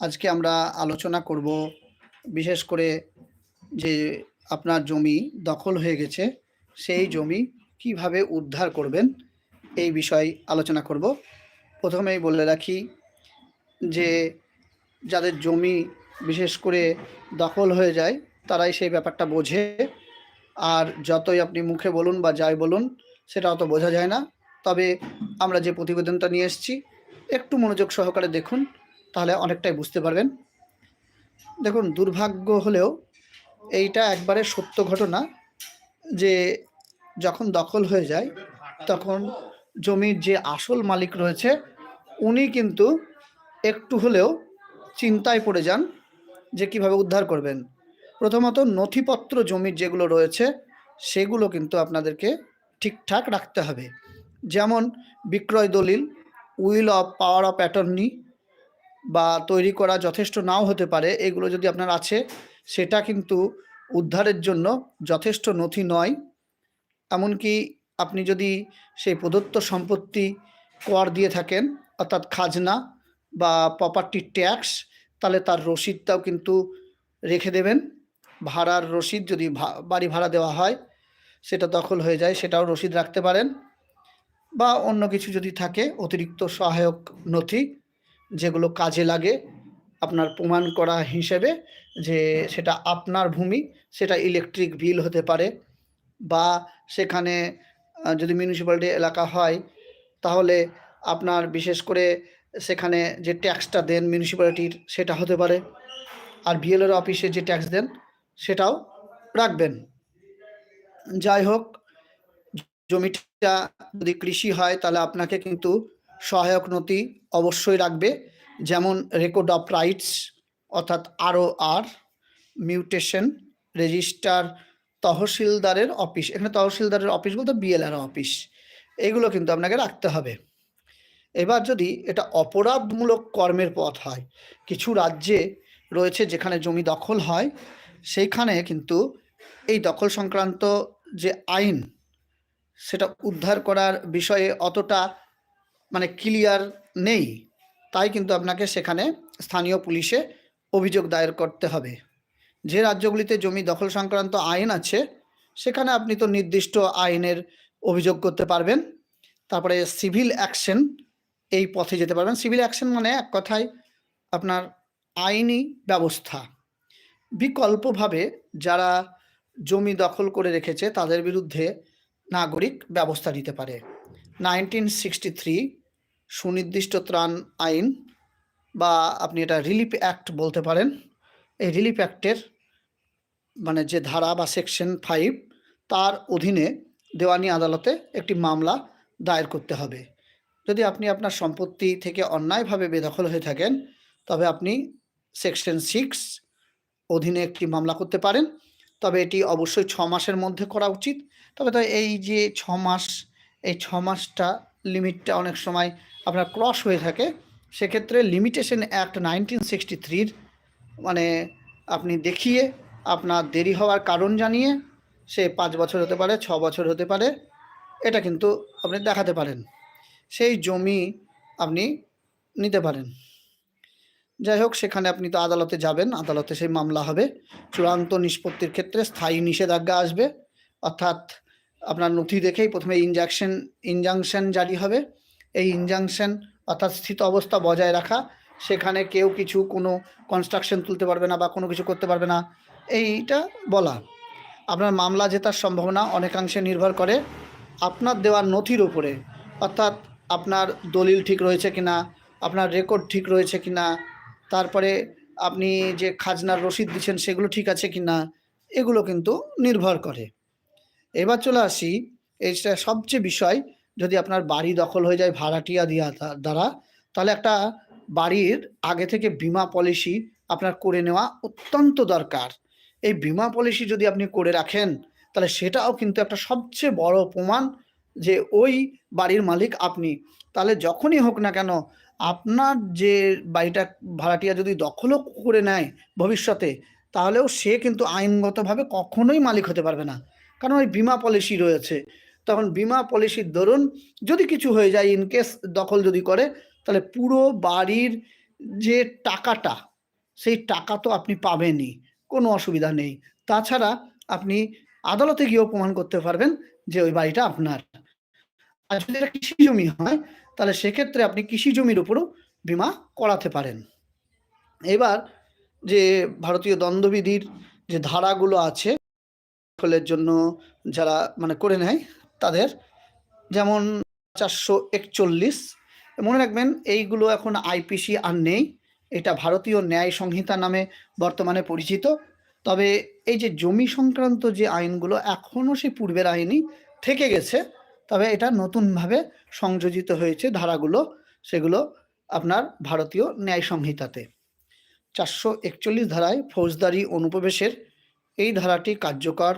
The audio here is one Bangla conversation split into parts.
আজকে আমরা আলোচনা করব বিশেষ করে যে আপনার জমি দখল হয়ে গেছে, সেই জমি কীভাবে উদ্ধার করবেন এই বিষয় আলোচনা করব। প্রথমেই বলে রাখি যে যাদের জমি বিশেষ করে দখল হয়ে যায়, তারাই সেই ব্যাপারটা বোঝে। আর যতই আপনি মুখে বলুন বা যাই বলুন সেটা অত বোঝা যায় না। তবে আমরা যে প্রতিবেদনটা নিয়ে এসেছি, একটু মনোযোগ সহকারে দেখুন। তাহলে অনেকটাই বুঝতে পারবেন। দেখুন, দুর্ভাগ্য হলেও এইটা একবারে সত্য ঘটনা যে যখন দখল হয়ে যায়, তখন জমির যে আসল মালিক রয়েছে, উনি কিন্তু একটু হলেও চিন্তায় পড়ে যান যে কীভাবে উদ্ধার করবেন। প্রথমত নথিপত্র জমির যেগুলো রয়েছে, সেগুলো কিন্তু আপনাদেরকে ঠিকঠাক রাখতে হবে। যেমন বিক্রয় দলিল, will of power of attorney বা তৈরি করা যথেষ্ট নাও হতে পারে, এগুলো যদি আপনার আছে, সেটা কিন্তু উদ্ধারের জন্য যথেষ্ট নথি নয়। এমনকি আপনি যদি সেই প্রদত্ত সম্পত্তি কর দিয়ে থাকেন, অর্থাৎ খাজনা বা প্রপার্টি ট্যাক্স তাহলে তার রসিদটাও কিন্তু রেখে দেবেন। ভাড়ার রসিদ যদি বাড়ি ভাড়া দেওয়া হয়, সেটা দখল হয়ে যায়, সেটাও রসিদ রাখতে পারেন। বা অন্য কিছু যদি থাকে, অতিরিক্ত সহায়ক নথি যেগুলো কাজে লাগে, আপনার প্রমাণ করা হিসেবে যে সেটা আপনার ভূমি, সেটা ইলেকট্রিক বিল হতে পারে বা সেখানে যদি মিউনিসিপ্যালিটি এলাকা হয়, তাহলে আপনার বিশেষ করে সেখানে যে ট্যাক্সটা দেন মিউনিসিপ্যালিটির সেটা হতে পারে। আর বিএলআর অফিসে যে ট্যাক্স দেন, সেটাও রাখবেন। যাই হোক, জমিটা যদি কৃষি হয়, তাহলে আপনাকে কিন্তু সহায়ক নথি অবশ্যই রাখবে, যেমন রেকর্ড অফ রাইটস অর্থাৎ আরও আর মিউটেশন রেজিস্টার তহসিলদারের অফিস এখানে তহসিলদারের অফিস বলতে বিএলআর অফিস এগুলো কিন্তু আপনাকে রাখতে হবে। এবার যদি এটা অপরাধমূলক কর্মের পথ হয়, কিছু রাজ্যে রয়েছে যেখানে জমি দখল হয়, সেইখানে কিন্তু এই দখল সংক্রান্ত যে আইন, সেটা উদ্ধার করার বিষয়ে অতটা মানে ক্লিয়ার নেই, তাই কিন্তু আপনাকে সেখানে স্থানীয় পুলিশে অভিযোগ দায়ের করতে হবে। যে রাজ্যগুলিতে জমি দখল সংক্রান্ত আইন আছে, সেখানে আপনি তো নির্দিষ্ট আইনের অভিযোগ করতে পারবেন। তারপরে সিভিল অ্যাকশন, এই পথে যেতে পারবেন। সিভিল অ্যাকশন মানে এক কথায় আপনার আইনি ব্যবস্থা। বিকল্পভাবে যারা জমি দখল করে রেখেছে, তাদের বিরুদ্ধে নাগরিক ব্যবস্থা নিতে পারে। নাইনটিন সিক্সটি থ্রি সুনির্দিষ্ট ত্রাণ আইন বা আপনি এটা রিলিফ অ্যাক্ট বলতে পারেন। এই রিলিফ অ্যাক্টের মানে যে ধারা বা সেকশন ফাইভ, তার অধীনে দেওয়ানি আদালতে একটি মামলা দায়ের করতে হবে। যদি আপনি আপনার সম্পত্তি থেকে অন্যায়ভাবে বেদখল হয়ে থাকেন, তবে আপনি সেকশন সিক্স অধীনে একটি মামলা করতে পারেন। তবে এটি অবশ্যই ছ মাসের মধ্যে করা উচিত। তবে তো এই যে ছ মাস, এই ছ মাসটা লিমিটটা অনেক সময় আপনার ক্রস হয়ে থাকে, সেক্ষেত্রে লিমিটেশন অ্যাক্ট নাইনটিন সিক্সটি থ্রির মানে আপনি দেখিয়ে আপনার দেরি হওয়ার কারণ জানিয়ে সে পাঁচ বছর হতে পারে, ছ বছর হতে পারে, এটা কিন্তু আপনি দেখাতে পারেন। সেই জমি আপনি নিতে পারেন। যাই হোক, সেখানে আপনি তো আদালতে যাবেন, আদালতে সেই মামলা হবে। চূড়ান্ত নিষ্পত্তির ক্ষেত্রে স্থায়ী নিষেধাজ্ঞা আসবে। অর্থাৎ আপনার নথি দেখেই প্রথমে ইনজাকশন ইনজাংশন জারি হবে। এই ইনজাংশন অর্থাৎ স্থিত অবস্থা বজায় রাখা, সেখানে কেউ কিছু, কোনো কনস্ট্রাকশন তুলতে পারবে না বা কোনো কিছু করতে পারবে না, এইটা বলা। আপনার মামলা জেতার সম্ভাবনা অনেকাংশে নির্ভর করে আপনার দেওয়ার নথির উপরে, অর্থাৎ আপনার দলিল ঠিক রয়েছে কিনা, আপনার রেকর্ড ঠিক রয়েছে কিনা, তারপরে আপনি যে খাজনার রসিদ দিচ্ছেন সেগুলো ঠিক আছে কি না এগুলো কিন্তু নির্ভর করে। এবার চলে আসি, এইটা সবচেয়ে বিষয় যদি আপনার বাড়ি দখল হয়ে যায় ভাড়াটিয়া দিয়া দ্বারা, তাহলে একটা বাড়ির আগে থেকে বিমা পলিসি আপনার করে নেওয়া অত্যন্ত দরকার। এই বিমা পলিসি যদি আপনি করে রাখেন, তাহলে সেটাও কিন্তু একটা সবচেয়ে বড় প্রমাণ যে ওই বাড়ির মালিক আপনি। তাহলে যখনই হোক না কেন, আপনার যে বাড়িটা ভাড়াটিয়া যদি দখলও করে নেয় ভবিষ্যতে, তাহলেও সে কিন্তু আইনগতভাবে কখনোই মালিক হতে পারবে না। কারণ ওই বিমা পলিসি রয়েছে। তখন বিমা পলিসির দরুন যদি কিছু হয়ে যায় ইনকেস দখল যদি করে, তাহলে পুরো বাড়ির যে টাকাটা, সেই টাকা তো আপনি পাবেনই, কোনো অসুবিধা নেই। তাছাড়া আপনি আদালতে গিয়েও প্রমাণ করতে পারবেন যে ওই বাড়িটা আপনার। আর যদি এটা কৃষি জমি হয়, তাহলে সেক্ষেত্রে আপনি কৃষি জমির উপরও বিমা করাতে পারেন। এবার যে ভারতীয় দণ্ডবিধির যে ধারাগুলো আছে দখলের জন্য যারা মানে করে নেয় তাদের। যেমন চারশো একচল্লিশ। মনে রাখবেন, এইগুলো এখন আইপিসি আর নেই। এটা ভারতীয় ন্যায় সংহিতা নামে বর্তমানে পরিচিত। তবে এই যে জমি সংক্রান্ত যে আইনগুলো এখনও সেই পূর্বের আইনই থেকে গেছে। তবে এটা নতুনভাবে সংযোজিত হয়েছে ধারাগুলো, সেগুলো আপনার ভারতীয় ন্যায় সংহিতাতে। চারশো একচল্লিশ ধারায় ফৌজদারি অনুপ্রবেশের এই ধারাটি কার্যকর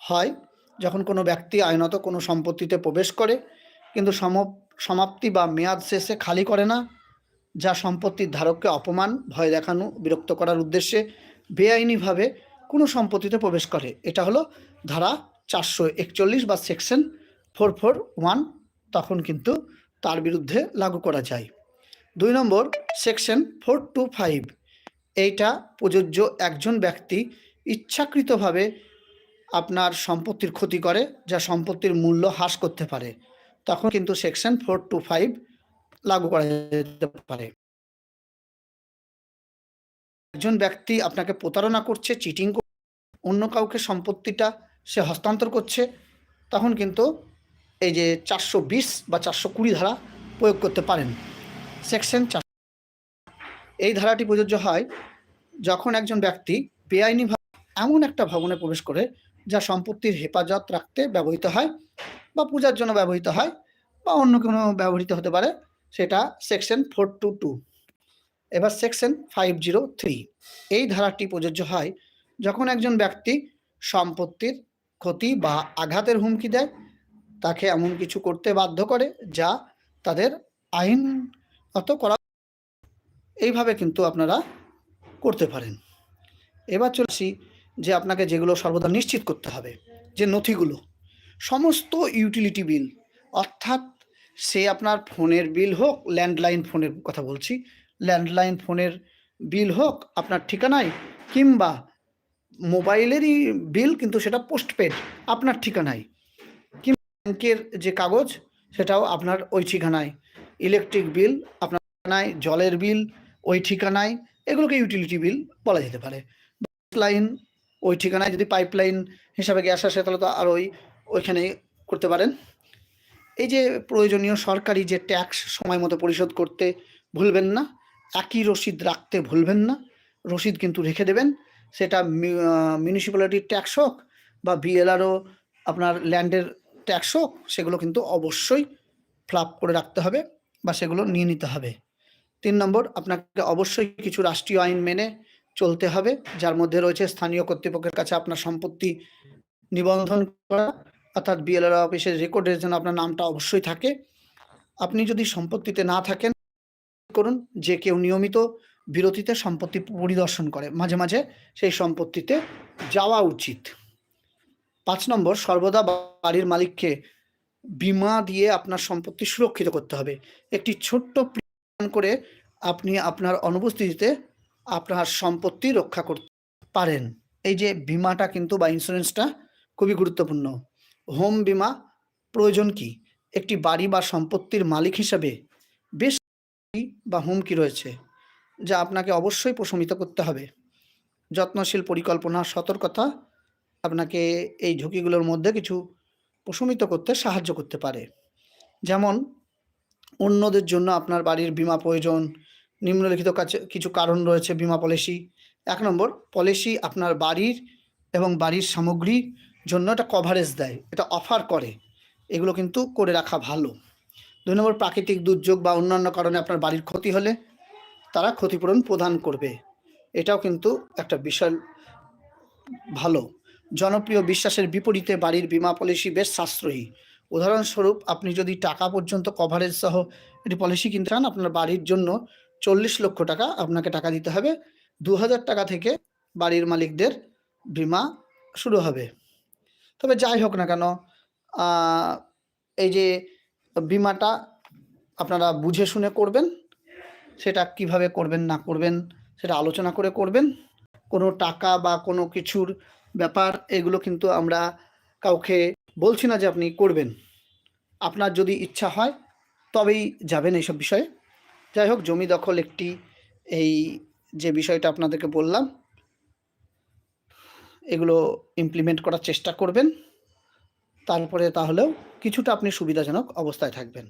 হয়। যখন কোনো ব্যক্তি আইনত কোনো সম্পত্তিতে প্রবেশ করে, কিন্তু সম, সমাপ্তি বা মেয়াদ শেষে খালি করে না, যা সম্পত্তির ধারককে অপমান, ভয় দেখানো, বিরক্ত করার উদ্দেশ্যে বেআইনিভাবে কোনো সম্পত্তিতে প্রবেশ করে। এটা হলো ধারা চারশো একচল্লিশ বা সেকশন ফোর ফোর ওয়ান, তখন কিন্তু তার বিরুদ্ধে লাগু করা যায়। দুই নম্বর সেকশন ফোর টু ফাইভ, এইটা প্রযোজ্য একজন ব্যক্তি ইচ্ছাকৃতভাবে আপনার সম্পত্তির ক্ষতি করে, যা সম্পত্তির মূল্য হ্রাস করতে পারে। তখন কিন্তু সেকশন ফোর টু ফাইভ লাগু করা যেতে পারে। একজন ব্যক্তি আপনাকে প্রতারণা করছে চিটিং অন্য কাউকে সম্পত্তিটা সে হস্তান্তর করছে, তখন কিন্তু এই যে চারশো বিশ বা চারশো কুড়ি ধারা প্রয়োগ করতে পারেন। সেকশন চার, এই ধারাটি প্রযোজ্য হয় যখন একজন ব্যক্তি বেআইনিভাবে এমন একটা ভবনে প্রবেশ করে যা সম্পত্তির হেফাজত রাখতে ব্যবহৃত হয় বা পূজার জন্য ব্যবহৃত হয় বা অন্য কোনো ব্যবহৃত হতে পারে, সেটা সেকশন ফোর টু টু এবার সেকশন ফাইভ জিরো থ্রি এই ধারাটি প্রযোজ্য হয় যখন একজন ব্যক্তি সম্পত্তির ক্ষতি বা আঘাতের হুমকি দেয়, তাকে এমন কিছু করতে বাধ্য করে যা তাদের আইনত করা এইভাবে কিন্তু আপনারা করতে পারেন। এবার চলছি যে আপনাকে যেগুলো সর্বদা নিশ্চিত করতে হবে, যে নথিগুলো, সমস্ত ইউটিলিটি বিল অর্থাৎ সে আপনার ফোনের বিল হোক ল্যান্ডলাইন ফোনের কথা বলছি ল্যান্ডলাইন ফোনের বিল হোক, আপনার ঠিকানায়, কিংবা মোবাইলেরই বিল কিন্তু সেটা পোস্টপেড আপনার ঠিকানায়। কিংবা ব্যাংকের যে কাগজ, সেটাও আপনার ওই ঠিকানায়। ইলেকট্রিক বিল আপনার ঠিকানায়, জলের বিল ওই ঠিকানায়, এগুলোকে ইউটিলিটি বিল বলা যেতে পারে। লাইন ওই ঠিকানায় যদি পাইপলাইন হিসাবে গ্যাস আসে, তাহলে তো আর ওই ওইখানে করতে পারেন। এই যে প্রয়োজনীয় সরকারি যে ট্যাক্স সময় মতো পরিশোধ করতে ভুলবেন না, একই রসিদ রাখতে ভুলবেন না, রসিদ কিন্তু রেখে দেবেন। সেটা মিউনিসিপ্যালিটির ট্যাক্স হোক বা বিএলআরও আপনার ল্যান্ডের ট্যাক্স হোক, সেগুলো কিন্তু অবশ্যই ফ্লাপ করে রাখতে হবে বা সেগুলো নিয়ে নিতে হবে। তিন নম্বর, আপনাকে অবশ্যই কিছু রাষ্ট্রীয় আইন মেনে চলতে হবে, যার মধ্যে রয়েছে স্থানীয় কর্তৃপক্ষের কাছে আপনার সম্পত্তি নিবন্ধন করা, অর্থাৎ বিএলআর অফিসের রেকর্ডের জন্য আপনার নামটা অবশ্যই থাকে। আপনি যদি সম্পত্তিতে না থাকেন, করুন, যে কেউ নিয়মিত বিরতিতে সম্পত্তি পরিদর্শন করে। মাঝে মাঝে সেই সম্পত্তিতে যাওয়া উচিত। পাঁচ নম্বর, সর্বদা বাড়ির মালিককে বিমা দিয়ে আপনার সম্পত্তি সুরক্ষিত করতে হবে। একটি ছোট্ট করে আপনি আপনার অনুপস্থিতিতে আপনার সম্পত্তি রক্ষা করতে পারেন। এই যে বিমাটা কিন্তু বা ইন্স্যুরেন্সটা খুবই গুরুত্বপূর্ণ। হোম বিমা প্রয়োজন কি? একটি বাড়ি বা সম্পত্তির মালিক হিসাবে বেশ বা হুমকি রয়েছে? যা আপনাকে অবশ্যই প্রশমিত করতে হবে। যত্নশীল, পরিকল্পনা, সতর্কতা আপনাকে এই ঝুঁকিগুলোর মধ্যে কিছু প্রশমিত করতে সাহায্য করতে পারে। যেমন অন্যদের জন্য আপনার বাড়ির বিমা প্রয়োজন নিম্নলিখিত কাছে কিছু কারণ রয়েছে বিমা পলিসি। এক নম্বর, পলিসি আপনার বাড়ির এবং বাড়ির সামগ্রীর জন্য এটা কভারেজ দেয়, এটা অফার করে, এগুলো কিন্তু করে রাখা ভালো। দুই নম্বর, প্রাকৃতিক দুর্যোগ বা অন্যান্য কারণে আপনার বাড়ির ক্ষতি হলে তারা ক্ষতিপূরণ প্রদান করবে, এটাও কিন্তু একটা বিশাল ভালো। জনপ্রিয় বিশ্বাসের বিপরীতে বাড়ির বিমা পলিসি বেশ সাশ্রয়ী। উদাহরণস্বরূপ, আপনি যদি টাকা পর্যন্ত কভারেজ সহ একটি পলিসি কিনতে চান, আপনার বাড়ির জন্য চল্লিশ লক্ষ টাকা আপনাকে টাকা দিতে হবে। দু হাজার টাকা থেকে বাড়ির মালিকদের বিমা শুরু হবে। তবে যাই হোক না কেন এই যে বিমাটা আপনারা বুঝে শুনে করবেন, সেটা কীভাবে করবেন, না করবেন, সেটা আলোচনা করে করবেন। কোনো টাকা বা কোনো কিছুর ব্যাপার, এগুলো কিন্তু আমরা কাউকে বলছি না যে আপনি করবেন। আপনার যদি ইচ্ছা হয়, তবেই যাবেন এইসব বিষয়ে। যাই হোক, জমি দখল একটি এই যে বিষয়টা আপনাদেরকে বললাম, এগুলো ইমপ্লিমেন্ট করার চেষ্টা করবেন। তারপরে তাহলেও কিছুটা আপনি সুবিধাজনক অবস্থায় থাকবেন।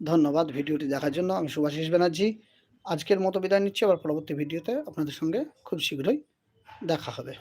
ধন্যবাদ ভিডিওটি দেখার জন্য। আমি সুভাষিস ব্যানার্জি। আজকের মতো বিদায় নিচ্ছি। আবার পরবর্তী ভিডিওতে আপনাদের সঙ্গে খুব শীঘ্রই দেখা হবে।